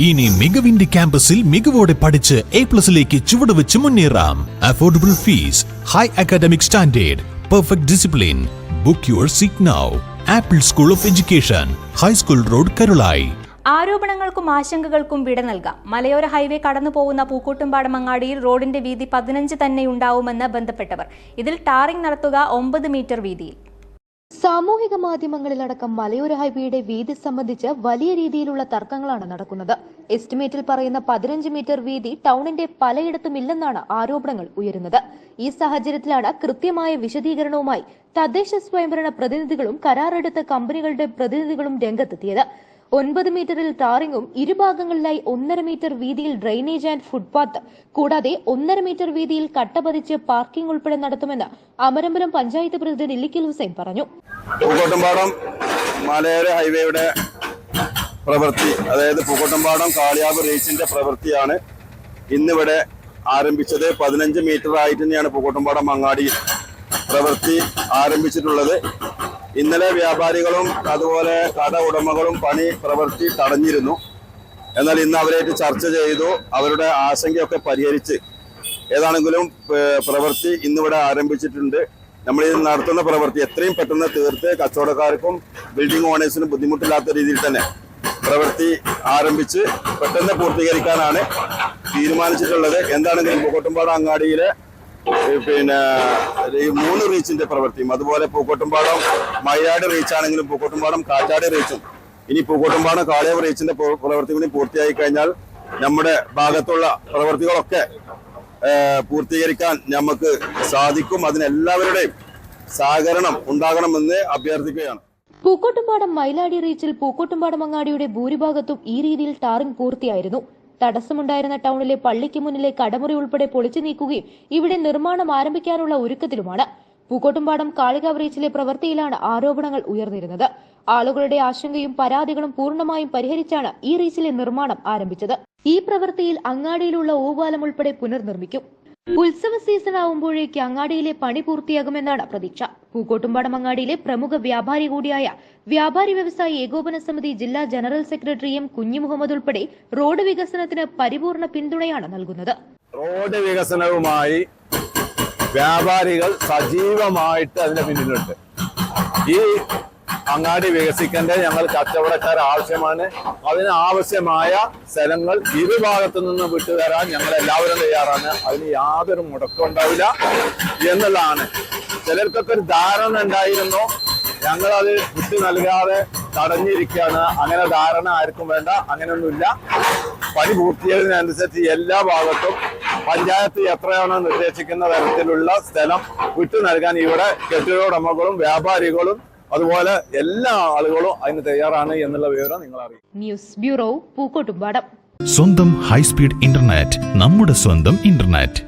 ഇനി മികവിന്റെ ക്യാമ്പസിൽ മികവോടെ പഠിച്ച് എ പ്ലസിലേക്ക് ചുവടുവെച്ച് മുന്നേറാം. Affordable fees high academic standard perfect discipline book your seat now apple school of education high school road Karulai ആരോപണങ്ങൾക്കും ആശങ്കകൾക്കും വിട നൽകാം. മലയോര ഹൈവേ കടന്നു പോകുന്ന പൂക്കോട്ടുംപാടം അങ്ങാടിയിൽ റോഡിന്റെ വീതി പതിനഞ്ച് തന്നെ ഉണ്ടാവുമെന്ന് ബന്ധപ്പെട്ടവർ. ഇതിൽ ടാറിംഗ് നടത്തുക ഒമ്പത് മീറ്റർ വീതിയിൽ. സാമൂഹിക മാധ്യമങ്ങളിലടക്കം മലയോര ഹൈവേയുടെ വീതി സംബന്ധിച്ച് വലിയ രീതിയിലുള്ള തർക്കങ്ങളാണ് നടക്കുന്നത്. എസ്റ്റിമേറ്റിൽ പറയുന്ന പതിനഞ്ച് മീറ്റർ വീതി ടൗണിന്റെ പലയിടത്തും ഇല്ലെന്നാണ് ആരോപണങ്ങൾ ഉയരുന്നത്. ഈ സാഹചര്യത്തിലാണ് കൃത്യമായ വിശദീകരണവുമായി തദ്ദേശ സ്വയംഭരണ പ്രതിനിധികളും കരാറെടുത്ത കമ്പനികളുടെ പ്രതിനിധികളും രംഗത്തെത്തിയത്. ഒൻപത് മീറ്ററിൽ ടാറിങ്ങും ഇരുഭാഗങ്ങളിലായി ഒന്നര മീറ്റർ വീതിയിൽ ഡ്രെയിനേജ് ആൻഡ് ഫുട്പാത്ത് കൂടാതെ ഒന്നര മീറ്റർ വീതിയിൽ കട്ട പതിച്ച് പാർക്കിംഗ് ഉൾപ്പെടെ നടത്തുമെന്ന് അമരമ്പലം പഞ്ചായത്ത് പ്രസിഡന്റ് ഇല്ലിക്കൽ ഹുസൈൻ പറഞ്ഞു. ഹൈവേയുടെ പ്രവൃത്തി അതായത് പൂക്കോട്ടുംപാടം കാളിയാബ് റീച്ചിന്റെ പ്രവൃത്തിയാണ് ഇന്നിവിടെ ആരംഭിച്ചത്. പതിനഞ്ച് മീറ്റർ ആയിട്ട് തന്നെയാണ് പൂക്കോട്ടുംപാടം അങ്ങാടി പ്രവൃത്തി ആരംഭിച്ചിട്ടുള്ളത്. ഇന്നലെ വ്യാപാരികളും അതുപോലെ കട ഉടമകളും പണി പ്രവൃത്തി തടഞ്ഞിരുന്നു. എന്നാൽ ഇന്ന് അവരായിട്ട് ചർച്ച ചെയ്തു. അവരുടെ ആശങ്കയൊക്കെ പരിഹരിച്ച് ഏതാണെങ്കിലും പ്രവൃത്തി ഇന്നിവിടെ ആരംഭിച്ചിട്ടുണ്ട്. നമ്മൾ ഇത് നടത്തുന്ന പ്രവൃത്തി എത്രയും പെട്ടെന്ന് തീർത്ത് കച്ചവടക്കാർക്കും ബിൽഡിംഗ് ഓണേഴ്സിനും ബുദ്ധിമുട്ടില്ലാത്ത രീതിയിൽ തന്നെ പ്രവൃത്തി ആരംഭിച്ച് പെട്ടെന്ന് പൂർത്തീകരിക്കാനാണ് തീരുമാനിച്ചിട്ടുള്ളത്. എന്താണെങ്കിലും മുക്കോട്ടുംപാട അങ്ങാടിയിലെ പിന്നെ ഈ മൂന്ന് റീച്ചിന്റെ പ്രവൃത്തിയും അതുപോലെ പൂക്കോട്ടുംപാടം മയ്യാട് റീച്ചാണെങ്കിലും പൂക്കോട്ടുംപാടം കാറ്റാട് റീച്ചും. ഇനി പൂക്കോട്ടുംപാടം കാളിയവ റീച്ചിന്റെ പ്രവ- പ്രവൃത്തി കൂടി പൂർത്തിയായി കഴിഞ്ഞാൽ നമ്മുടെ ഭാഗത്തുള്ള പ്രവൃത്തികളൊക്കെ പൂർത്തീകരിക്കാൻ നമുക്ക് സാധിക്കും. അതിനെല്ലാവരുടെയും സഹകരണം ഉണ്ടാകണമെന്ന് അഭ്യർത്ഥിക്കുകയാണ്. പൂക്കോട്ടുംപാടം മൈലാടി റീച്ചിൽ പൂക്കോട്ടുംപാടം അങ്ങാടിയുടെ ഭൂരിഭാഗത്തും ഈ രീതിയിൽ ടാറിംഗ് പൂർത്തിയായിരുന്നു. തടസ്സമുണ്ടായിരുന്ന ടൗണിലെ പള്ളിക്ക് മുന്നിലെ കടമുറി ഉൾപ്പെടെ പൊളിച്ചു നീക്കുകയും ഇവിടെ നിർമ്മാണം ആരംഭിക്കാനുള്ള ഒരുക്കത്തിലുമാണ്. പൂക്കോട്ടുംപാടം കാളിക ബ്രീച്ചിലെ പ്രവൃത്തിയിലാണ് ആരോപണങ്ങൾ ഉയർന്നിരുന്നത്. ആളുകളുടെ ആശങ്കയും പരാതികളും പൂർണമായും പരിഹരിച്ചാണ് ഈ റീച്ചിലെ നിർമ്മാണം ആരംഭിച്ചത്. ഈ പ്രവൃത്തിയിൽ അങ്ങാടിയിലുള്ള ഓവാലം ഉൾപ്പെടെ പുനർനിർമ്മിക്കും. ഉത്സവ സീസൺ ആവുമ്പോഴേക്ക് അങ്ങാടിയിലെ പണി പൂർത്തിയാകുമെന്നാണ് പ്രതീക്ഷ. പൂക്കോട്ടുംപാടം അങ്ങാടിയിലെ പ്രമുഖ വ്യാപാരി കൂടിയായ വ്യാപാരി വ്യവസായി ഏകോപന സമിതി ജില്ലാ ജനറൽ സെക്രട്ടറി എം കുഞ്ഞു മുഹമ്മദ് ഉൾപ്പെടെ റോഡ് വികസനത്തിന് പരിപൂർണ പിന്തുണയാണ് നൽകുന്നത്. റോഡ് വികസനവുമായി വ്യാപാരികൾ സജീവമായിട്ട് അതിന് പിന്നിലുണ്ട്. ഈ അങ്ങാടി വികസിക്കേണ്ടത് ഞങ്ങൾ കച്ചവടക്കാർ ആവശ്യമാണ്. അതിന് ആവശ്യമായ സ്ഥലങ്ങൾ ഇരുഭാഗത്തു നിന്ന് വിട്ടുതരാൻ ഞങ്ങൾ എല്ലാവരും തയ്യാറാണ്. അതിന് യാതൊരു മുടക്കം ഉണ്ടാവില്ല എന്നുള്ളതാണ്. ചിലർക്കൊക്കെ ഒരു ധാരണ ഉണ്ടായിരുന്നു. ഞങ്ങളത് വിട്ടു നൽകാതെ തടഞ്ഞിരിക്കുകയാണ്. അങ്ങനെ ധാരണ ആർക്കും വേണ്ട അങ്ങനെയൊന്നുമില്ല. പണി പൂർത്തിയായതിനനുസരിച്ച് എല്ലാ ഭാഗത്തും പഞ്ചായത്ത് എത്രയാണോ നിർദ്ദേശിക്കുന്ന തരത്തിലുള്ള സ്ഥലം വിട്ടു നൽകാൻ ഇവിടെ കെട്ടിട ഉടമകളും വ്യാപാരികളും അതുപോലെ എല്ലാ ആളുകളും അതിന് തയ്യാറാണ് എന്നുള്ള വിവരം നിങ്ങൾ അറിയും ന്യൂസ് ബ്യൂറോ പൂക്കോട്ടുംപാടം. സ്വന്തം ഹൈസ്പീഡ് ഇന്റർനെറ്റ് നമ്മുടെ സ്വന്തം ഇന്റർനെറ്റ്.